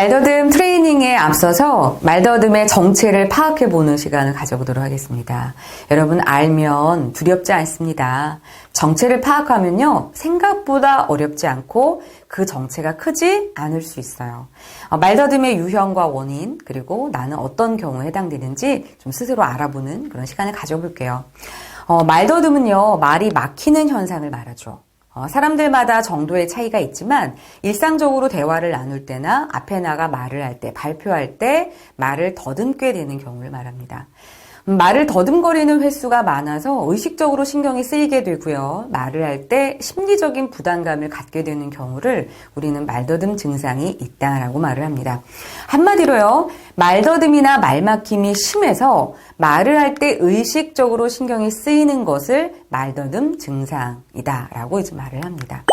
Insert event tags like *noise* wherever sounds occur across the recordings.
말더듬 트레이닝에 앞서서 말더듬의 정체를 파악해 보는 시간을 가져보도록 하겠습니다. 여러분 알면 두렵지 않습니다. 정체를 파악하면요, 생각보다 어렵지 않고 그 정체가 크지 않을 수 있어요. 어, 말더듬의 유형과 원인, 그리고 나는 어떤 경우에 해당되는지 좀 스스로 알아보는 그런 시간을 가져볼게요. 어, 말더듬은요, 말이 막히는 현상을 말하죠. 어, 사람들마다 정도의 차이가 있지만 일상적으로 대화를 나눌 때나 앞에 나가 말을 할 때, 발표할 때 말을 더듬게 되는 경우를 말합니다. 음, 말을 더듬거리는 횟수가 많아서 의식적으로 신경이 쓰이게 되고요. 말을 할 때 심리적인 부담감을 갖게 되는 경우를 우리는 말더듬 증상이 있다라고 말을 합니다. 한마디로요. 말더듬이나 말막힘이 심해서 말을 할 때 의식적으로 신경이 쓰이는 것을 말더듬 증상이다라고 이제 말을 합니다.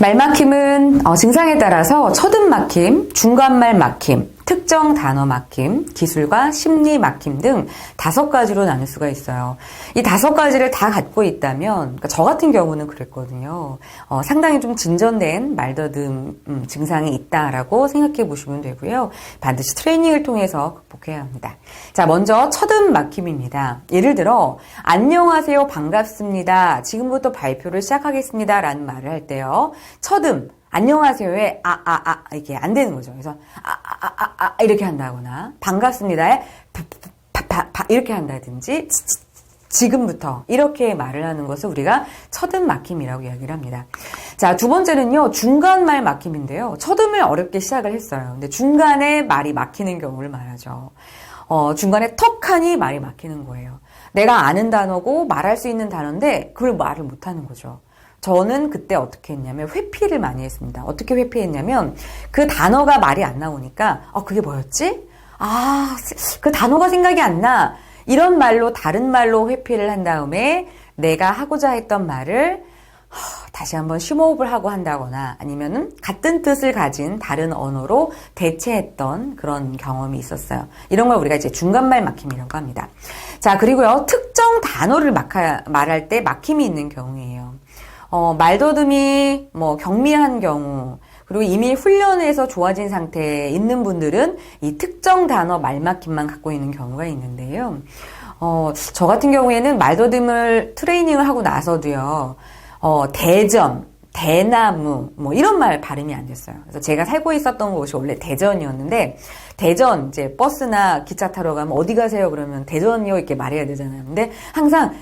말막힘은 어, 증상에 따라서 첫음 막힘, 중간말 막힘, 특정 단어 막힘, 기술과 심리 막힘 등 다섯 가지로 나눌 수가 있어요. 이 다섯 가지를 다 갖고 있다면, 그러니까 저 같은 경우는 그랬거든요. 어, 상당히 좀 진전된 말더듬 음, 증상이 있다라고 생각해 보시면 되고요. 반드시 트레이닝을 통해서 극복해야 합니다. 자, 먼저 첫음 막힘입니다. 예를 들어, 안녕하세요, 반갑습니다. 지금부터 발표를 시작하겠습니다. 라는 말을 할 때요. 첫음, 안녕하세요에 아, 아, 아, 이게 안 되는 거죠. 그래서 아, 아, 아, 아, 아 이렇게 한다거나 반갑습니다에 파, 파, 파, 파, 이렇게 한다든지 지금부터 이렇게 말을 하는 것을 우리가 첫음 막힘이라고 이야기를 합니다. 자, 두 번째는요. 중간말 막힘인데요. 첫음을 어렵게 시작을 했어요. 근데 중간에 말이 막히는 경우를 말하죠. 어, 중간에 턱하니 말이 막히는 거예요. 내가 아는 단어고 말할 수 있는 단어인데 그걸 말을 못 하는 거죠. 저는 그때 어떻게 했냐면 회피를 많이 했습니다. 어떻게 회피했냐면 그 단어가 말이 안 나오니까 어 그게 뭐였지? 아, 그 단어가 생각이 안 나. 이런 말로 다른 말로 회피를 한 다음에 내가 하고자 했던 말을 다시 한번 심호흡을 하고 한다거나 아니면은 같은 뜻을 가진 다른 언어로 대체했던 그런 경험이 있었어요. 이런 걸 우리가 이제 중간말 막힘이라고 합니다. 자, 그리고요, 특정 단어를 막하, 말할 때 막힘이 있는 경우에요. 어, 말더듬이 뭐 경미한 경우, 그리고 이미 훈련에서 좋아진 상태에 있는 분들은 이 특정 단어 말막힘만 갖고 있는 경우가 있는데요. 어, 저 같은 경우에는 말더듬을 트레이닝을 하고 나서도요, 어, 대전, 대나무, 뭐 이런 말 발음이 안 됐어요. 그래서 제가 살고 있었던 곳이 원래 대전이었는데, 대전, 이제 버스나 기차 타러 가면 어디 가세요? 그러면 대전이요? 이렇게 말해야 되잖아요. 근데 항상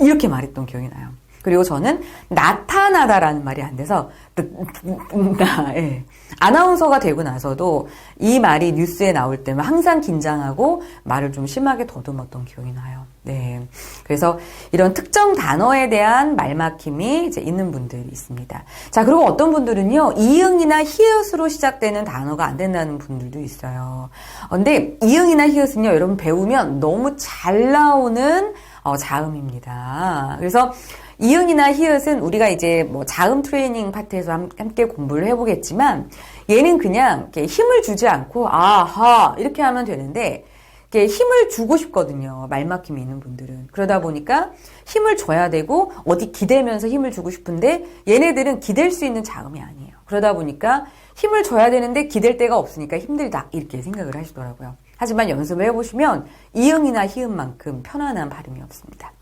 이렇게 말했던 기억이 나요. 그리고 저는 나타나다라는 말이 안 돼서 나 예. 아나운서가 되고 나서도 이 말이 뉴스에 나올 때면 항상 긴장하고 말을 좀 심하게 더듬었던 기억이 나요. 네. 그래서 이런 특정 단어에 대한 말막힘이 이제 있는 분들이 있습니다. 자, 그리고 어떤 분들은요, 이응이나 히읗으로 시작되는 단어가 안 된다는 분들도 있어요. 근데 이응이나 히읗은요, 여러분 배우면 너무 잘 나오는 어, 자음입니다. 그래서 이응이나 히읗은 우리가 이제 뭐 자음 트레이닝 파트에서 함께 공부를 해보겠지만 얘는 그냥 힘을 주지 않고 아하 이렇게 하면 되는데 힘을 주고 싶거든요. 말막힘이 있는 분들은. 그러다 보니까 힘을 줘야 되고 어디 기대면서 힘을 주고 싶은데 얘네들은 기댈 수 있는 자음이 아니에요. 그러다 보니까 힘을 줘야 되는데 기댈 데가 없으니까 힘들다 이렇게 생각을 하시더라고요. 하지만 연습을 해보시면 이응이나 히읗만큼 편안한 발음이 없습니다.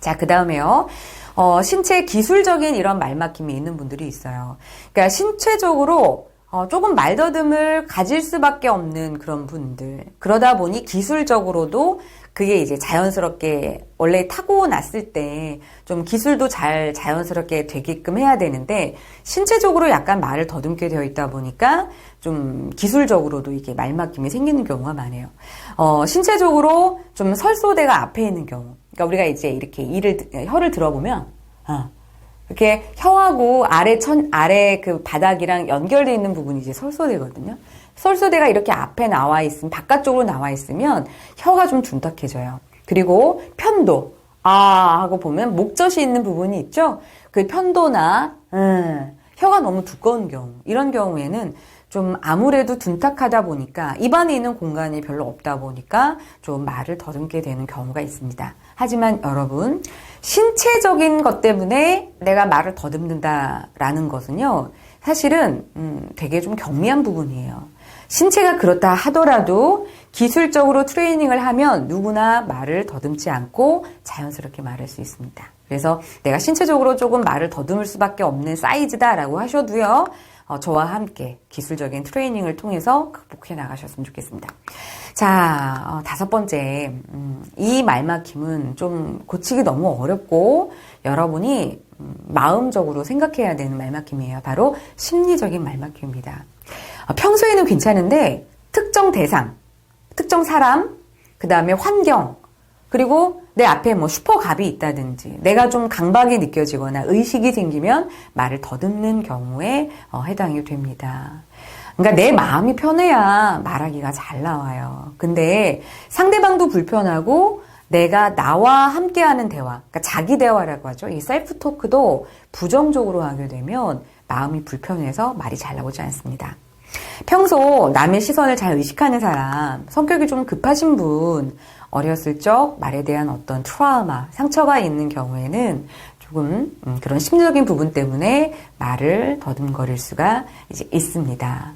자, 그 다음에요. 어, 신체 기술적인 이런 말막힘이 있는 분들이 있어요. 그러니까 신체적으로 어, 조금 말더듬을 가질 수밖에 없는 그런 분들. 그러다 보니 기술적으로도 그게 이제 자연스럽게 원래 타고났을 때 좀 기술도 잘 자연스럽게 되게끔 해야 되는데 신체적으로 약간 말을 더듬게 되어 있다 보니까 좀 기술적으로도 이게 말막힘이 생기는 경우가 많아요. 어, 신체적으로 좀 설소대가 앞에 있는 경우. 그러니까 우리가 이제 이렇게 이를 혀를 들어보면 어, 이렇게 혀하고 아래 천 아래 그 바닥이랑 연결되어 있는 부분이 이제 설소대거든요. 설소대가 이렇게 앞에 나와 있으면 바깥쪽으로 나와 있으면 혀가 좀 둔탁해져요. 그리고 편도 아 하고 보면 목젖이 있는 부분이 있죠. 그 편도나 음, 혀가 너무 두꺼운 경우 이런 경우에는 좀 아무래도 둔탁하다 보니까 입안에 있는 공간이 별로 없다 보니까 좀 말을 더듬게 되는 경우가 있습니다. 하지만 여러분 신체적인 것 때문에 내가 말을 더듬는다라는 것은요. 사실은 음, 되게 좀 경미한 부분이에요. 신체가 그렇다 하더라도 기술적으로 트레이닝을 하면 누구나 말을 더듬지 않고 자연스럽게 말할 수 있습니다. 그래서 내가 신체적으로 조금 말을 더듬을 수밖에 없는 사이즈다라고 하셔도요. 어, 저와 함께 기술적인 트레이닝을 통해서 극복해 나가셨으면 좋겠습니다. 자, 어, 다섯 번째, 음, 이 말막힘은 좀 고치기 너무 어렵고 여러분이 음, 마음적으로 생각해야 되는 말막힘이에요. 바로 심리적인 말막힘입니다. 어, 평소에는 괜찮은데 특정 대상, 특정 사람, 그 다음에 환경, 그리고 내 앞에 뭐 슈퍼갑이 있다든지 내가 좀 강박이 느껴지거나 의식이 생기면 말을 더듬는 경우에 어, 해당이 됩니다. 그러니까 내 마음이 편해야 말하기가 잘 나와요. 근데 상대방도 불편하고 내가 나와 함께하는 대화, 그러니까 자기 대화라고 하죠. 이 셀프 토크도 부정적으로 하게 되면 마음이 불편해서 말이 잘 나오지 않습니다. 평소 남의 시선을 잘 의식하는 사람, 성격이 좀 급하신 분, 어렸을 적 말에 대한 어떤 트라우마, 상처가 있는 경우에는 조금 음, 그런 심리적인 부분 때문에 말을 더듬거릴 수가 있습니다.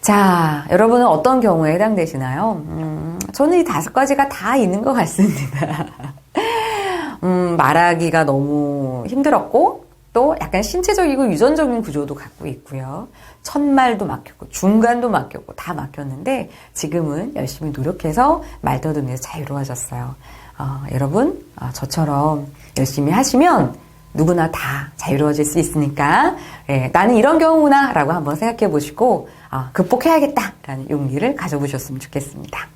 자, 여러분은 어떤 경우에 해당되시나요? 음, 저는 이 다섯 가지가 다 있는 것 같습니다. *laughs* 음, 말하기가 너무 힘들었고, 또 약간 신체적이고 유전적인 구조도 갖고 있고요. 첫말도 막혔고, 중간도 막혔고, 다 막혔는데, 지금은 열심히 노력해서 말더듬에서 자유로워졌어요. 어, 여러분, 어, 저처럼 열심히 하시면 누구나 다 자유로워질 수 있으니까, 예, 나는 이런 경우구나, 라고 한번 생각해 보시고, 아, 극복해야겠다, 라는 용기를 가져보셨으면 좋겠습니다.